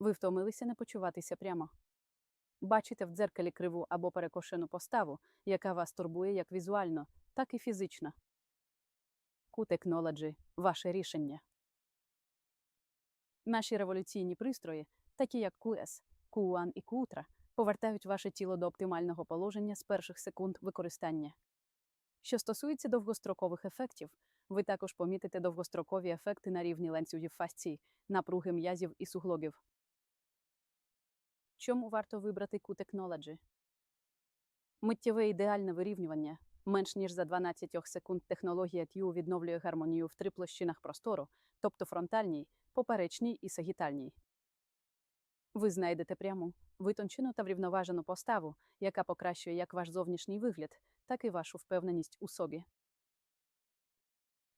Ви втомилися не почуватися прямо. Бачите в дзеркалі криву або перекошену поставу, яка вас турбує як візуально, так і фізично. Q-Technology – ваше рішення. Наші революційні пристрої, такі як QS, Q1 і Q-Ultra, повертають ваше тіло до оптимального положення з перших секунд використання. Що стосується довгострокових ефектів, ви також помітите довгострокові ефекти на рівні ланцюгів фасцій, напруги м'язів і суглобів. Чому варто вибрати Q-Technology? Миттєве ідеальне вирівнювання. Менш ніж за 12 секунд технологія Q відновлює гармонію в три площинах простору, тобто фронтальній, поперечній і сагітальній. Ви знайдете пряму, витончену та врівноважену поставу, яка покращує як ваш зовнішній вигляд, так і вашу впевненість у собі.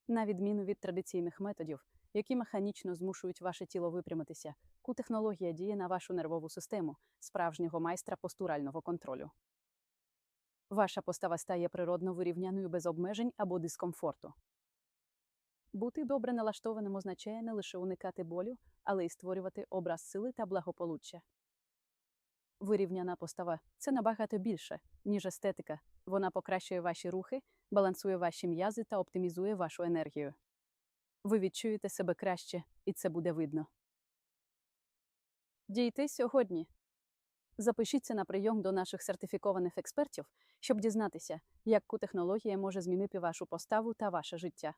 На відміну від традиційних методів, які механічно змушують ваше тіло випрямитися, Q-технологія діє на вашу нервову систему справжнього майстра постурального контролю. Ваша постава стає природно вирівняною без обмежень або дискомфорту. Бути добре налаштованим означає не лише уникати болю, але й створювати образ сили та благополуччя. Вирівняна постава це набагато більше, ніж естетика. Вона покращує ваші рухи, балансує ваші м'язи та оптимізує вашу енергію. Ви відчуєте себе краще, і це буде видно. Дійти сьогодні. Запишіться на прийом до наших сертифікованих експертів, щоб дізнатися, як ку технологія може змінити вашу поставу та ваше життя.